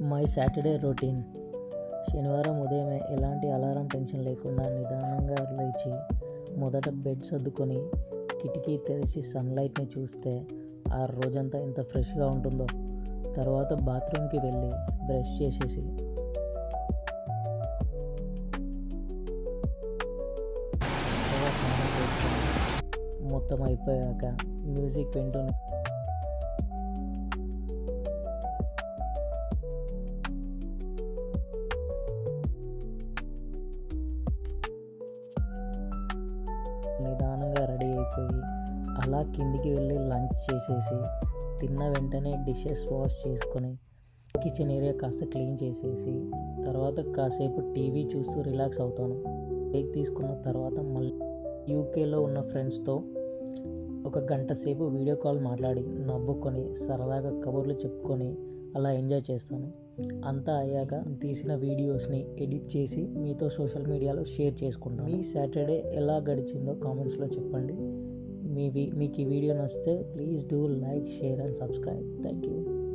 My Saturday routine. శనివారం ఉదయమే ఎలాంటి అలారం టెన్షన్ లేకుండా నిదానంగా లేచి మొదట బెడ్ సర్దుకొని కిటికీ తెరిచి సన్లైట్ని చూస్తే ఆ రోజంతా ఎంత ఫ్రెష్గా ఉంటుందో. తర్వాత బాత్రూమ్కి వెళ్ళి బ్రష్ చేసేసి మొత్తం అయిపోయాక మ్యూజిక్ వింటూ అయిపోయి అలా కిందికి వెళ్ళి లంచ్ చేసేసి తిన్న వెంటనే డిషెస్ వాష్ చేసుకొని కిచెన్ ఏరియా కాస్త క్లీన్ చేసేసి తర్వాత కాసేపు టీవీ చూస్తూ రిలాక్స్ అవుతాను. బ్రేక్ తీసుకున్న తర్వాత మళ్ళీ యూకేలో ఉన్న ఫ్రెండ్స్తో ఒక గంట సేపు వీడియో కాల్ మాట్లాడి నవ్వుకొని సరదాగా కబుర్లు చెప్పుకొని అలా ఎంజాయ్ చేస్తాను. అంతా అయ్యాక తీసిన వీడియోస్ని ఎడిట్ చేసి మీతో సోషల్ మీడియాలో షేర్ చేసుకుంటాను. మీ సాటర్డే ఎలా గడిచిందో కామెంట్స్లో చెప్పండి. మీ మీకు ఈ వీడియో నచ్చితే please do like share and subscribe. Thank you.